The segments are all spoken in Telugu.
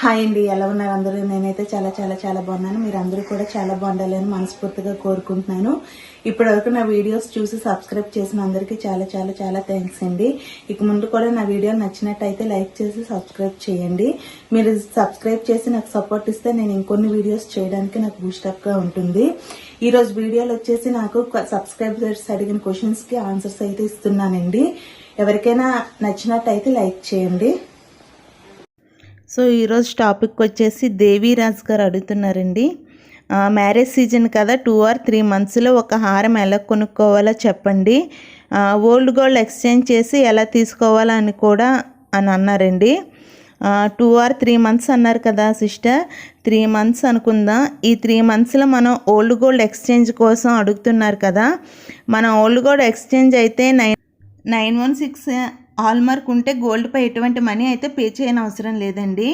హాయ్ అండి ఎలా ఉన్నారు అందరూ? నేనైతే చాలా చాలా చాలా బాగున్నాను. మీరు అందరూ కూడా చాలా బాగుండాలని మనస్ఫూర్తిగా కోరుకుంటున్నాను. ఇప్పటివరకు నా వీడియోస్ చూసి సబ్స్క్రైబ్ చేసిన అందరికీ చాలా చాలా చాలా థ్యాంక్స్ అండి. ఇక ముందు కూడా నా వీడియో నచ్చినట్టయితే లైక్ చేసి సబ్స్క్రైబ్ చేయండి. మీరు సబ్స్క్రైబ్ చేసి నాకు సపోర్ట్ ఇస్తే నేను ఇంకొన్ని వీడియోస్ చేయడానికి నాకు బూస్టప్గా ఉంటుంది. ఈరోజు వీడియోలు వచ్చేసి నాకు సబ్స్క్రైబర్స్ అడిగిన క్వశ్చన్స్కి ఆన్సర్స్ అయితే ఇస్తున్నానండి. ఎవరికైనా నచ్చినట్టయితే లైక్ చేయండి. సో ఈరోజు టాపిక్ వచ్చేసి దేవీరాజ్ గారు అడుగుతున్నారండి. మ్యారేజ్ సీజన్ కదా టూ ఆర్ త్రీ మంత్స్లో ఒక హారం ఎలా కొనుక్కోవాలో చెప్పండి. ఓల్డ్ గోల్డ్ ఎక్స్చేంజ్ చేసి ఎలా తీసుకోవాలని కూడా అని అన్నారండి. టూ ఆర్ త్రీ మంత్స్ అన్నారు కదా సిస్టర్. త్రీ మంత్స్ అనుకుందాం? ఈ త్రీ మంత్స్లో మనం ఓల్డ్ గోల్డ్ ఎక్స్చేంజ్ కోసం అడుగుతున్నారు కదా. మన ఓల్డ్ గోల్డ్ ఎక్స్చేంజ్ అయితే nine nine one six hallmark ఉంటే గోల్డ్పై ఎటువంటి మనీ అయితే పే చేయని అవసరం లేదండి.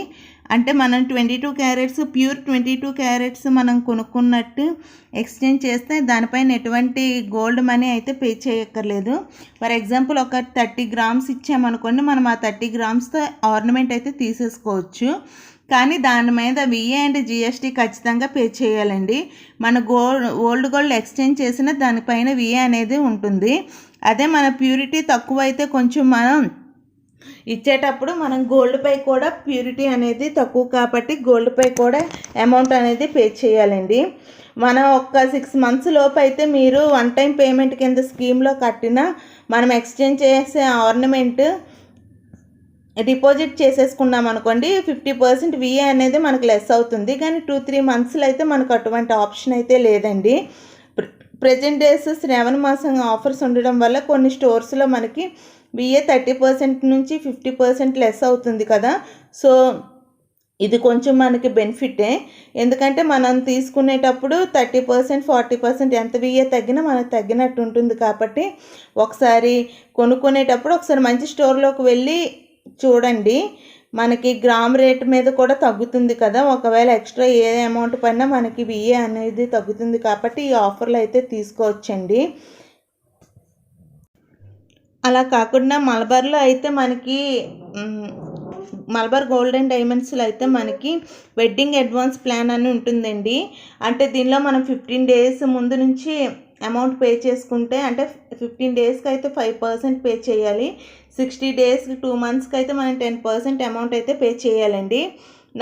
అంటే మనం twenty two carats pure twenty two carats మనం కొనుక్కున్నట్టు ఎక్స్చేంజ్ చేస్తే దానిపైన ఎటువంటి గోల్డ్ మనీ అయితే పే చేయక్కర్లేదు. ఫర్ ఎగ్జాంపుల్ ఒక థర్టీ గ్రామ్స్ ఇచ్చామనుకోండి మనం ఆ థర్టీ గ్రామ్స్తో ఆర్నమెంట్ అయితే తీసేసుకోవచ్చు. కానీ దాని మీద విఏ అండ్ జిఎస్టీ ఖచ్చితంగా పే చేయాలండి. మన గోల్డ్ ఓల్డ్ గోల్డ్ ఎక్స్చేంజ్ చేసిన దానిపైన విఏ అనేది ఉంటుంది. అదే మన ప్యూరిటీ తక్కువ అయితే కొంచెం మనం ఇచ్చేటప్పుడు మనం గోల్డ్పై కూడా ప్యూరిటీ అనేది తక్కువ కాబట్టి గోల్డ్పై కూడా అమౌంట్ అనేది పే చేయాలండి. మనం ఒక్క సిక్స్ మంత్స్ లోపు అయితే మీరు వన్ టైం పేమెంట్ కింద స్కీమ్లో కట్టిన మనం ఎక్స్చేంజ్ చేసే ఆర్నమెంట్ డిపాజిట్ చేసేసుకున్నాం అనుకోండి ఫిఫ్టీ పర్సెంట్ విఏ అనేది మనకు లెస్ అవుతుంది. కానీ టూ త్రీ మంత్స్లో అయితే మనకు అటువంటి ఆప్షన్ అయితే లేదండి. ప్రజెంట్ డేస్ శ్రావణ మాసం ఆఫర్స్ ఉండడం వల్ల కొన్ని స్టోర్స్లో మనకి విఏ థర్టీ పర్సెంట్ నుంచి ఫిఫ్టీ పర్సెంట్ లెస్ అవుతుంది కదా. సో ఇది కొంచెం మనకి బెనిఫిటే ఎందుకంటే మనం తీసుకునేటప్పుడు థర్టీ పర్సెంట్ ఫార్టీ పర్సెంట్ ఎంత విఏ తగ్గినా మనకు తగ్గినట్టు ఉంటుంది కాబట్టి ఒకసారి కొనుక్కునేటప్పుడు ఒకసారి మంచి స్టోర్లోకి వెళ్ళి చూడండి మనకి గ్రామ్ రేట్ మీద కూడా తగ్గుతుంది కదా. ఒకవేళ ఎక్స్ట్రా ఏ అమౌంట్ పైన మనకి విఏ అనేది తగ్గుతుంది కాబట్టి ఈ ఆఫర్లు అయితే తీసుకోవచ్చండి. అలా కాకుండా మలబార్లో అయితే మనకి మలబార్ గోల్డ్ అండ్ డైమండ్స్లో అయితే మనకి వెడ్డింగ్ అడ్వాన్స్ ప్లాన్ అని ఉంటుందండి. అంటే దీనిలో మనం ఫిఫ్టీన్ డేస్ ముందు నుంచి అమౌంట్ పే చేసుకుంటే అంటే ఫిఫ్టీన్ డేస్కి అయితే ఫైవ్ పర్సెంట్ పే చేయాలి. సిక్స్టీ డేస్కి టూ మంత్స్కి అయితే మనం టెన్ పర్సెంట్ అమౌంట్ అయితే పే చేయాలండి.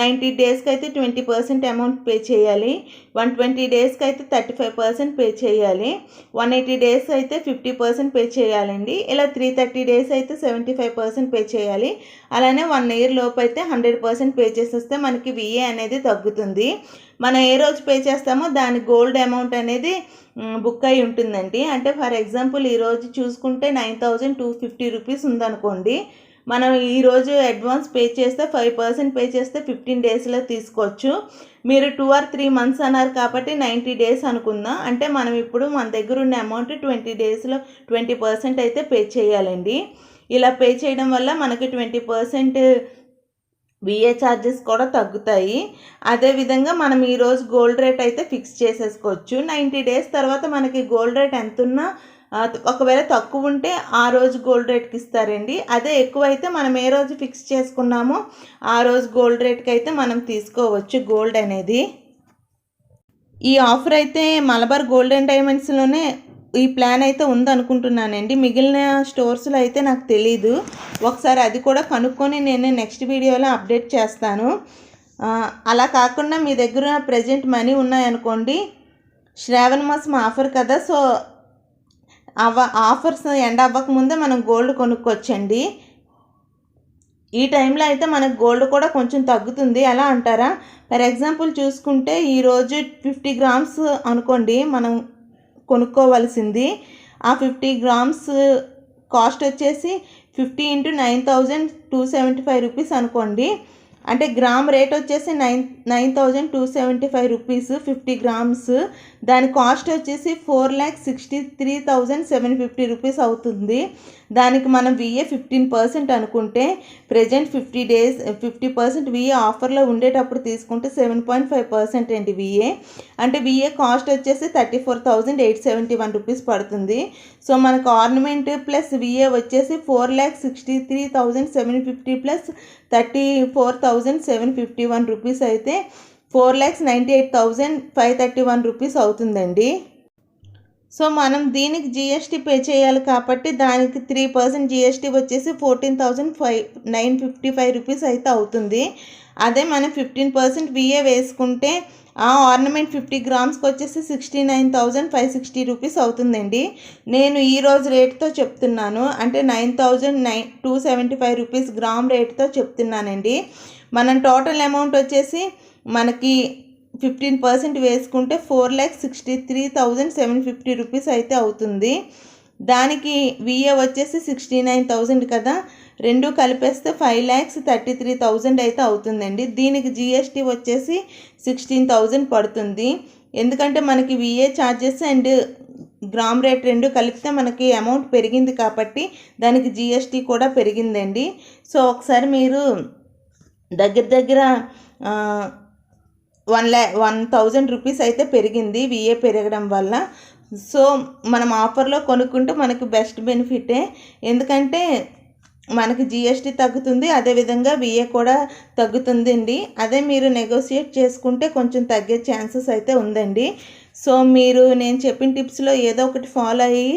నైంటీ డేస్కి అయితే ట్వంటీ పర్సెంట్ అమౌంట్ పే చేయాలి. వన్ ట్వంటీ డేస్కి అయితే థర్టీ ఫైవ్ పర్సెంట్ పే చేయాలి. వన్ ఎయిటీ డేస్ అయితే ఫిఫ్టీ పర్సెంట్ పే చేయాలండి. ఇలా త్రీ థర్టీ డేస్ అయితే సెవెంటీ ఫైవ్ పర్సెంట్ పే చేయాలి. అలానే వన్ ఇయర్ లోపు అయితే హండ్రెడ్ పర్సెంట్ పే చేసేస్తే మనకి విఏ అనేది తగ్గుతుంది. మనం ఏ రోజు పే చేస్తామో దాని గోల్డ్ అమౌంట్ అనేది బుక్ అయి ఉంటుందండి. అంటే ఫర్ ఎగ్జాంపుల్ ఈరోజు చూసుకుంటే nine thousand two fifty rupees ఉందనుకోండి. మనం ఈరోజు అడ్వాన్స్ పే చేస్తే ఫైవ్ పర్సెంట్ పే చేస్తే ఫిఫ్టీన్ డేస్లో తీసుకోవచ్చు. మీరు టూ ఆర్ త్రీ మంత్స్ అన్నారు కాబట్టి నైంటీ డేస్ అనుకుందాం. అంటే మనం ఇప్పుడు మన దగ్గర ఉన్న అమౌంట్ ట్వంటీ డేస్లో ట్వంటీ పర్సెంట్ అయితే పే చేయాలండి. ఇలా పే చేయడం వల్ల మనకి ట్వంటీ పర్సెంట్ విఏ ఛార్జెస్ కూడా తగ్గుతాయి. అదేవిధంగా మనం ఈరోజు గోల్డ్ రేట్ అయితే ఫిక్స్ చేసేసుకోవచ్చు. నైంటీ డేస్ తర్వాత మనకి గోల్డ్ రేట్ ఎంతున్నా ఒకవేళ తక్కువ ఉంటే ఆ రోజు గోల్డ్ రేట్కి ఇస్తారండి. అదే ఎక్కువ అయితే మనం ఏ రోజు ఫిక్స్ చేసుకున్నామో ఆ రోజు గోల్డ్ రేట్కి అయితే మనం తీసుకోవచ్చు గోల్డ్ అనేది. ఈ ఆఫర్ అయితే మలబార్ గోల్డ్ అండ్ డైమండ్స్లోనే ఈ ప్లాన్ అయితే ఉందనుకుంటున్నానండి. మిగిలిన స్టోర్స్లో అయితే నాకు తెలీదు. ఒకసారి అది కూడా కనుక్కొని నేను నెక్స్ట్ వీడియోలో అప్డేట్ చేస్తాను. అలా కాకుండా మీ దగ్గర ప్రజెంట్ మనీ ఉన్నాయనుకోండి శ్రావణ మాసం ఆఫర్ కదా సో అవ ఆఫర్స్ ఎండ్ అవ్వకముందే మనం గోల్డ్ కొనుక్కోవచ్చండి ఈ టైంలో అయితే మనకు గోల్డ్ కూడా కొంచెం తగ్గుతుంది. ఎలా అంటారా? ఫర్ ఎగ్జాంపుల్ చూసుకుంటే ఈరోజు ఫిఫ్టీ గ్రామ్స్ అనుకోండి మనం కొనుక్కోవాల్సింది. ఆ ఫిఫ్టీ గ్రామ్స్ కాస్ట్ వచ్చేసి fifty into nine thousand two seventy five rupees అనుకోండి. అంటే గ్రామ్ రేట్ వచ్చేసి nine nine thousand two seventy five rupees fifty grams. దాని కాస్ట్ వచ్చేసి four lakh sixty three thousand seven fifty rupees అవుతుంది. దానికి మనం విఏ ఫిఫ్టీన్ పర్సెంట్ అనుకుంటే present fifty days fifty percent VA ఆఫర్లో ఉండేటప్పుడు తీసుకుంటే సెవెన్ పాయింట్ ఫైవ్ పర్సెంట్ అండి విఏ అంటే విఏ కాస్ట్ వచ్చేసి thirty four thousand eight seventy one rupees పడుతుంది. సో మనకు ఆర్నమెంట్ ప్లస్ విఏ వచ్చేసి four lakh sixty three thousand seven fifty plus thirty four thousand seven fifty one rupees అయితే four lakhs ninety eight thousand five thirty one rupees అవుతుందండి. సో మనం దీనికి జిఎస్టీ పే చేయాలి కాబట్టి దానికి త్రీ పర్సెంట్ జిఎస్టీ వచ్చేసి fourteen thousand five nine fifty five rupees అయితే అవుతుంది. అదే మనం ఫిఫ్టీన్ పర్సెంట్ విఏ వేసుకుంటే ఆ ఆర్నమెంట్ ఫిఫ్టీ గ్రామ్స్కి వచ్చేసి sixty nine thousand five sixty rupees అవుతుందండి. నేను ఈ రోజు రేట్తో చెప్తున్నాను. అంటే nine thousand nine two seventy five rupees gram రేట్తో చెప్తున్నానండి. మనం టోటల్ అమౌంట్ వచ్చేసి మనకి ఫిఫ్టీన్ పర్సెంట్ వేసుకుంటే four lakh sixty three thousand seven fifty rupees అయితే అవుతుంది. దానికి విఏ వచ్చేసి సిక్స్టీ నైన్ థౌజండ్ కదా. రెండు కలిపేస్తే five lakhs thirty three thousand అయితే అవుతుందండి. దీనికి జిఎస్టీ వచ్చేసి సిక్స్టీన్ థౌజండ్ పడుతుంది. ఎందుకంటే మనకి VA charges and gram rate రెండు కలిపితే మనకి అమౌంట్ పెరిగింది కాబట్టి దానికి జిఎస్టీ కూడా పెరిగిందండి. సో ఒకసారి మీరు దగ్గర దగ్గర వన్ ల్యా వన్ థౌజండ్ రూపీస్ అయితే పెరిగింది విఏ పెరగడం వల్ల. సో మనం ఆఫర్లో కొనుక్కుంటే మనకి బెస్ట్ బెనిఫిటే ఎందుకంటే మనకి జిఎస్టీ తగ్గుతుంది అదేవిధంగా విఏ కూడా తగ్గుతుందండి. అదే మీరు నెగోషియేట్ చేసుకుంటే కొంచెం తగ్గే ఛాన్సెస్ అయితే ఉందండి. సో మీరు నేను చెప్పిన టిప్స్లో ఏదో ఒకటి ఫాలో అయ్యి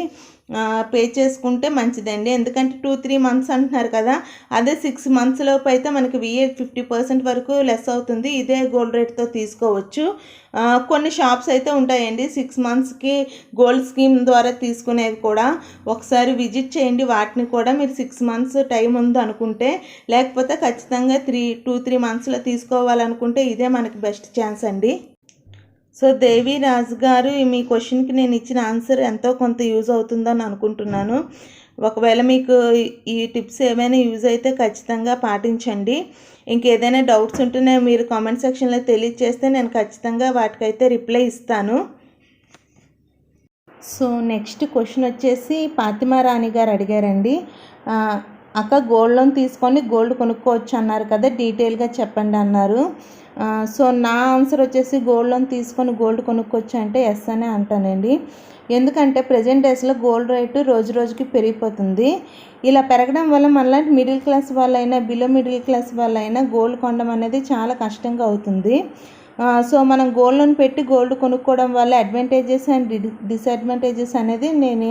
పే చేసుకుంటే మంచిదండి. ఎందుకంటే టూ త్రీ మంత్స్ అంటున్నారు కదా అదే సిక్స్ మంత్స్ లోపు అయితే మనకి విఏ ఫిఫ్టీ పర్సెంట్ వరకు లెస్ అవుతుంది. ఇదే గోల్డ్ రేట్తో తీసుకోవచ్చు. కొన్ని షాప్స్ అయితే ఉంటాయండి సిక్స్ మంత్స్కి గోల్డ్ స్కీమ్ ద్వారా తీసుకునేవి కూడా. ఒకసారి విజిట్ చేయండి వాటిని కూడా మీరు సిక్స్ మంత్స్ టైం ఉంది అనుకుంటే లేకపోతే ఖచ్చితంగా త్రీ టూ త్రీ మంత్స్లో తీసుకోవాలనుకుంటే ఇదే మనకి బెస్ట్ ఛాన్స్ అండి. సో దేవి రాజు గారు మీ క్వశ్చన్కి నేను ఇచ్చిన ఆన్సర్ ఎంతో కొంత యూజ్ అవుతుందని అనుకుంటున్నాను. ఒకవేళ మీకు ఈ టిప్స్ ఏమైనా యూజ్ అయితే ఖచ్చితంగా పాటించండి. ఇంకేదైనా డౌట్స్ ఉంటేనే మీరు కామెంట్ సెక్షన్లో తెలియజేస్తే నేను ఖచ్చితంగా వాటికైతే రిప్లై ఇస్తాను. సో నెక్స్ట్ క్వశ్చన్ వచ్చేసి పాతిమా రాణి గారు అడిగారండి. అక్క గోల్డ్ లోన్ తీసుకొని గోల్డ్ కొనుక్కోవచ్చు అన్నారు కదా డీటెయిల్గా చెప్పండి అన్నారు. సో నా ఆన్సర్ వచ్చేసి గోల్డ్ లోన్ తీసుకొని గోల్డ్ కొనుక్కోవచ్చు అంటే ఎస్ అనే అంటానండి. ఎందుకంటే ప్రజెంట్ డేస్లో గోల్డ్ రేటు రోజు రోజుకి పెరిగిపోతుంది. ఇలా పెరగడం వల్ల మనలాంటి మిడిల్ క్లాస్ వాళ్ళైనా బిలో మిడిల్ క్లాస్ వాళ్ళైనా గోల్డ్ కొనడం అనేది చాలా కష్టంగా అవుతుంది. సో మనం గోల్డ్ లోన్ పెట్టి గోల్డ్ కొనుక్కోవడం వల్ల అడ్వాంటేజెస్ అండ్ డిసడ్వాంటేజెస్ అనేది నేను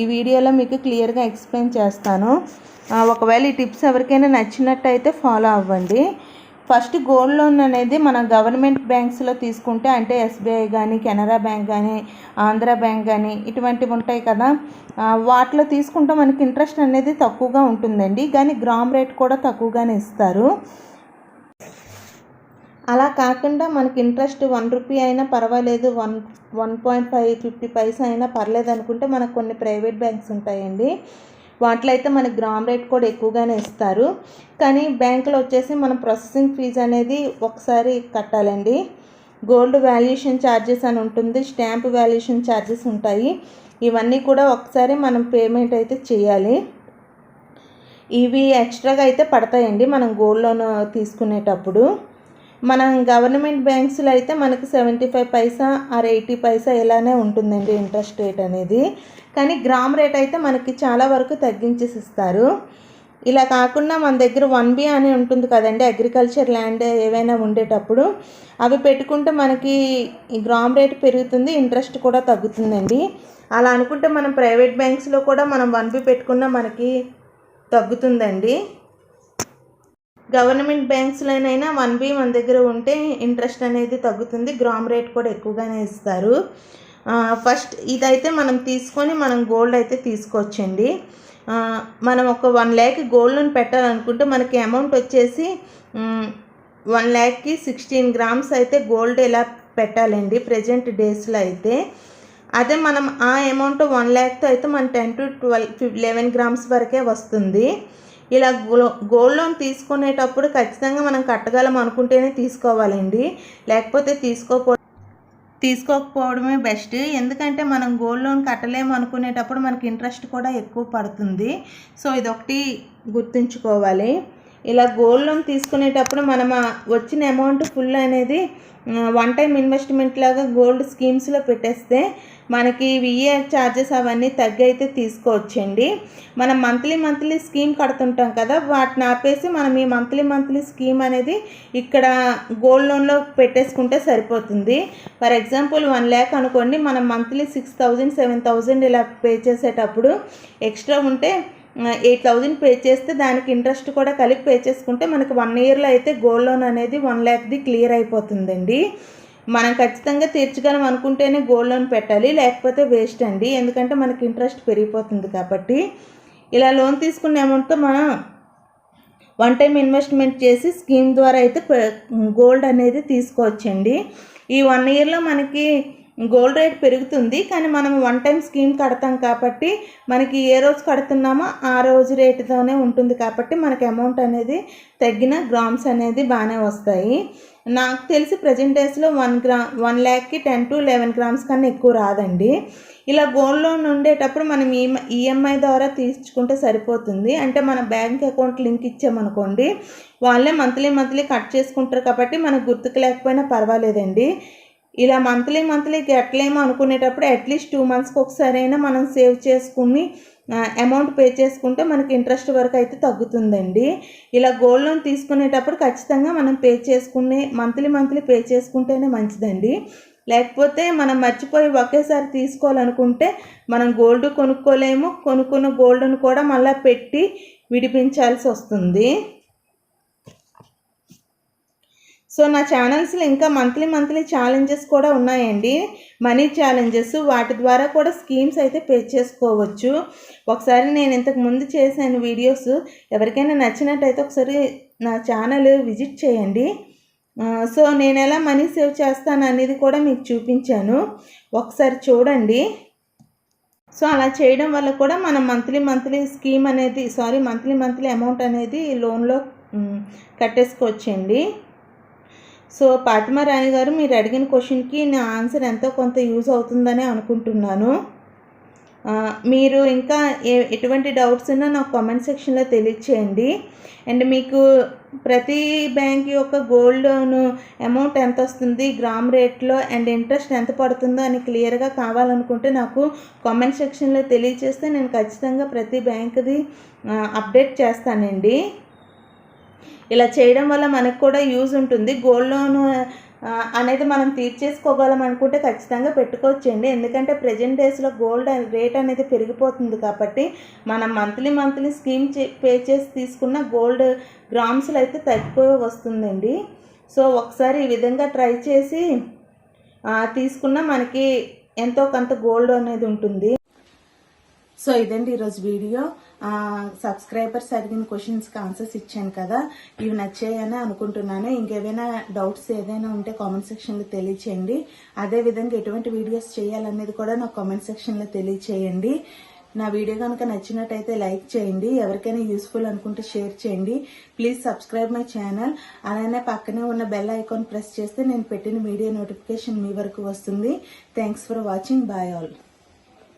ఈ వీడియోలో మీకు క్లియర్గా ఎక్స్ప్లెయిన్ చేస్తాను. ఒకవేళ ఈ టిప్స్ ఎవరికైనా నచ్చినట్టయితే ఫాలో అవ్వండి. ఫస్ట్ గోల్డ్ లోన్ అనేది మన గవర్నమెంట్ బ్యాంక్స్లో తీసుకుంటే అంటే ఎస్బీఐ కానీ కెనరా బ్యాంక్ కానీ ఆంధ్ర బ్యాంక్ కానీ ఇటువంటివి ఉంటాయి కదా. వాటిలో తీసుకుంటే మనకి ఇంట్రెస్ట్ అనేది తక్కువగా ఉంటుందండి. కానీ గ్రామ్ రేట్ కూడా తక్కువగానే ఇస్తారు. అలా కాకుండా మనకి ఇంట్రెస్ట్ వన్ రూపీ అయినా పర్వాలేదు. One one point five fifty paisa అయినా పర్లేదు అనుకుంటే మనకు కొన్ని ప్రైవేట్ బ్యాంక్స్ ఉంటాయండి. వాటిలో అయితే మనకి గ్రామ్ రేట్ కూడా ఎక్కువగానే ఇస్తారు. కానీ బ్యాంకులో వచ్చేసి మనం ప్రాసెసింగ్ ఫీజు అనేది ఒకసారి కట్టాలండి. గోల్డ్ వాల్యుయేషన్ ఛార్జెస్ అని ఉంటుంది స్టాంప్ వాల్యుయేషన్ ఛార్జెస్ ఉంటాయి. ఇవన్నీ కూడా ఒకసారి మనం పేమెంట్ అయితే చేయాలి. ఇవి ఎక్స్ట్రాగా అయితే పడతాయండి మనం గోల్డ్ లోన్ తీసుకునేటప్పుడు. మనం గవర్నమెంట్ బ్యాంక్స్లో అయితే మనకు seventy five paisa or eighty paisa ఇలానే ఉంటుందండి ఇంట్రెస్ట్ రేట్ అనేది. కానీ గ్రామ్ రేట్ అయితే మనకి చాలా వరకు తగ్గించేసి ఇస్తారు ఇలా కాకుండా మన దగ్గర వన్ బి అని ఉంటుంది కదండి అగ్రికల్చర్ ల్యాండ్ ఏవైనా ఉండేటప్పుడు అవి పెట్టుకుంటే మనకి గ్రామ్ రేట్ పెరుగుతుంది ఇంట్రెస్ట్ కూడా తగ్గుతుందండి. అలా అనుకుంటే మనం ప్రైవేట్ బ్యాంక్స్లో కూడా మనం వన్ బి పెట్టుకున్నా మనకి తగ్గుతుందండి. గవర్నమెంట్ బ్యాంక్స్లోనైనా వన్ బి మన దగ్గర ఉంటే ఇంట్రెస్ట్ అనేది తగ్గుతుంది. గ్రామ్ రేట్ కూడా ఎక్కువగానే ఇస్తారు. ఫస్ట్ ఇదైతే మనం తీసుకొని మనం గోల్డ్ అయితే తీసుకోవచ్చండి. మనం ఒక వన్ ల్యాక్ గోల్డ్ లోన్ పెట్టాలనుకుంటే మనకి అమౌంట్ వచ్చేసి వన్ ల్యాక్కి సిక్స్టీన్ గ్రామ్స్ అయితే గోల్డ్ ఎలా పెట్టాలండి? ప్రజెంట్ డేస్లో అయితే. అదే మనం ఆ అమౌంట్ వన్ ల్యాక్తో అయితే మన ten to twelve eleven grams వరకే వస్తుంది. ఇలా గోల్డ్ లోన్ తీసుకునేటప్పుడు ఖచ్చితంగా మనం కట్టగలం అనుకుంటేనే తీసుకోవాలండి. లేకపోతే తీసుకోకూడదు తీసుకోకపోవడమే బెస్ట్. ఎందుకంటే మనం గోల్డ్ లోన్ కట్టలేము అనుకునేటప్పుడు మనకి ఇంట్రెస్ట్ కూడా ఎక్కువ పడుతుంది. సో ఇదొకటి గుర్తుంచుకోవాలి. ఇలా గోల్డ్ లోన్ తీసుకునేటప్పుడు మనం వచ్చిన అమౌంట్ ఫుల్ అనేది వన్ టైం ఇన్వెస్ట్మెంట్ లాగా గోల్డ్ స్కీమ్స్లో పెట్టేస్తే మనకి విఏ ఛార్జెస్ అవన్నీ తగ్గైతే తీసుకోవచ్చండి. మనం మంత్లీ మంత్లీ స్కీమ్ కడుతుంటాం కదా వాటిని ఆపేసి మనం ఈ మంత్లీ మంత్లీ స్కీమ్ అనేది ఇక్కడ గోల్డ్ లోన్లో పెట్టేసుకుంటే సరిపోతుంది. ఫర్ ఎగ్జాంపుల్ వన్ ల్యాక్ అనుకోండి మనం monthly six thousand seven thousand ఇలా పే చేసేటప్పుడు ఎక్స్ట్రా ఉంటే ఎయిట్ థౌజండ్ పే చేస్తే దానికి ఇంట్రెస్ట్ కూడా కలిపి పే చేసుకుంటే మనకి వన్ ఇయర్లో అయితే గోల్డ్ లోన్ అనేది వన్ ల్యాక్ది క్లియర్ అయిపోతుందండి. మనం ఖచ్చితంగా తీర్చగలం అనుకుంటేనే గోల్డ్ లోన్ పెట్టాలి లేకపోతే వేస్ట్ అండి. ఎందుకంటే మనకి ఇంట్రెస్ట్ పెరిగిపోతుంది కాబట్టి. ఇలా లోన్ తీసుకున్న అమౌంట్తో మనం వన్ టైం ఇన్వెస్ట్మెంట్ చేసి స్కీమ్ ద్వారా అయితే గోల్డ్ అనేది తీసుకోవచ్చండి. ఈ వన్ ఇయర్లో మనకి గోల్డ్ రేట్ పెరుగుతుంది కానీ మనం వన్ టైం స్కీమ్ కడతాం కాబట్టి మనకి ఏ రోజు కడుతున్నామో ఆ రోజు రేటుతోనే ఉంటుంది కాబట్టి మనకి అమౌంట్ అనేది తగ్గిన గ్రామ్స్ అనేది బాగానే వస్తాయి. నాకు తెలిసి ప్రజెంట్ డేస్లో వన్ గ్రా వన్ ల్యాక్కి టెన్ టు లెవెన్ గ్రామ్స్ కన్నా ఎక్కువ రాదండి. ఇలా గోల్డ్ లోన్ ఉండేటప్పుడు మనం ఈ ఈఎంఐ ద్వారా తీసుకుంటే సరిపోతుంది. అంటే మన బ్యాంక్ అకౌంట్ లింక్ ఇచ్చామనుకోండి వాళ్ళే మంత్లీ మంత్లీ కట్ చేసుకుంటారు కాబట్టి మనకు గుర్తుకు లేకపోయినా పర్వాలేదండి. ఇలా మంత్లీ మంత్లీ కట్టలేమో అనుకునేటప్పుడు అట్లీస్ట్ టూ మంత్స్కి ఒకసారి అయినా మనం సేవ్ చేసుకుని అమౌంట్ పే చేసుకుంటే మనకి ఇంట్రెస్ట్ వరకు అయితే తగ్గుతుందండి. ఇలా గోల్డ్ లోన్ తీసుకునేటప్పుడు ఖచ్చితంగా మనం పే చేసుకునే మంత్లీ మంత్లీ పే చేసుకుంటేనే మంచిదండి. లేకపోతే మనం మర్చిపోయి ఒకేసారి తీసుకోవాలనుకుంటే మనం గోల్డ్ కొనుక్కోలేము కొనుక్కున్న గోల్డ్ను కూడా మళ్ళీ పెట్టి విడిపించాల్సి వస్తుంది. సో నా ఛానల్స్లో ఇంకా మంత్లీ మంత్లీ ఛాలెంజెస్ కూడా ఉన్నాయండి. మనీ ఛాలెంజెస్ వాటి ద్వారా కూడా స్కీమ్స్ అయితే పే చేసుకోవచ్చు. ఒకసారి నేను ఇంతకు ముందు చేశాను వీడియోస్. ఎవరికైనా నచ్చినట్టయితే ఒకసారి నా ఛానల్ విజిట్ చేయండి. సో నేను ఎలా మనీ సేవ్ చేస్తాను అనేది కూడా మీకు చూపించాను. ఒకసారి చూడండి. సో అలా చేయడం వల్ల కూడా మనం మంత్లీ మంత్లీ స్కీమ్ అనేది సారీ మంత్లీ మంత్లీ అమౌంట్ అనేది లోన్లో కట్టేసుకోవచ్చండి. సో పాటిమా రాణి గారు మీరు అడిగిన క్వశ్చన్కి నా ఆన్సర్ ఎంతో కొంత యూజ్ అవుతుందని అనుకుంటున్నాను. మీరు ఇంకా ఏ ఎటువంటి డౌట్స్ ఉన్నా నాకు కామెంట్ సెక్షన్లో తెలియచేయండి. అండ్ మీకు ప్రతి బ్యాంక్ యొక్క గోల్డ్ లోన్ అమౌంట్ ఎంత వస్తుంది గ్రామ్ రేట్లో అండ్ ఇంట్రెస్ట్ ఎంత పడుతుందో అని క్లియర్గా కావాలనుకుంటే నాకు కామెంట్ సెక్షన్లో తెలియచేస్తే నేను ఖచ్చితంగా ప్రతి బ్యాంక్ది అప్డేట్ చేస్తానండి. ఇలా చేయడం వల్ల మనకు కూడా యూజ్ ఉంటుంది. గోల్డ్ లోన్ అనేది మనం తీర్చేసుకోగలం అనుకుంటే ఖచ్చితంగా పెట్టుకోవచ్చండి. ఎందుకంటే ప్రజెంట్ డేస్లో గోల్డ్ రేట్ అనేది పెరిగిపోతుంది కాబట్టి మనం మంత్లీ మంత్లీ స్కీమ్ పే చేసి తీసుకున్న గోల్డ్ గ్రామ్స్లో అయితే తక్కువ వస్తుందండి. సో ఒకసారి ఈ విధంగా ట్రై చేసి తీసుకున్న మనకి ఎంతో కొంత గోల్డ్ అనేది ఉంటుంది. సో ఇదండి ఈరోజు వీడియో. సబ్స్క్రైబర్స్ అడిగిన క్వశ్చన్స్కి ఆన్సర్స్ ఇచ్చాను కదా. ఇవి నచ్చాయని అనుకుంటున్నాను. ఇంకేమైనా డౌట్స్ ఏదైనా ఉంటే కామెంట్ సెక్షన్లో తెలియచేయండి. అదేవిధంగా ఎటువంటి వీడియోస్ చేయాలనేది కూడా నాకు కామెంట్ సెక్షన్లో తెలియచేయండి. నా వీడియో కనుక నచ్చినట్టయితే లైక్ చేయండి. ఎవరికైనా యూస్ఫుల్ అనుకుంటే షేర్ చేయండి. ప్లీజ్ సబ్స్క్రైబ్ మై ఛానల్ అలానే పక్కనే ఉన్న బెల్ ఐకాన్ ప్రెస్ చేస్తే నేను పెట్టిన వీడియో నోటిఫికేషన్ మీ వరకు వస్తుంది. Thanks for watching bye all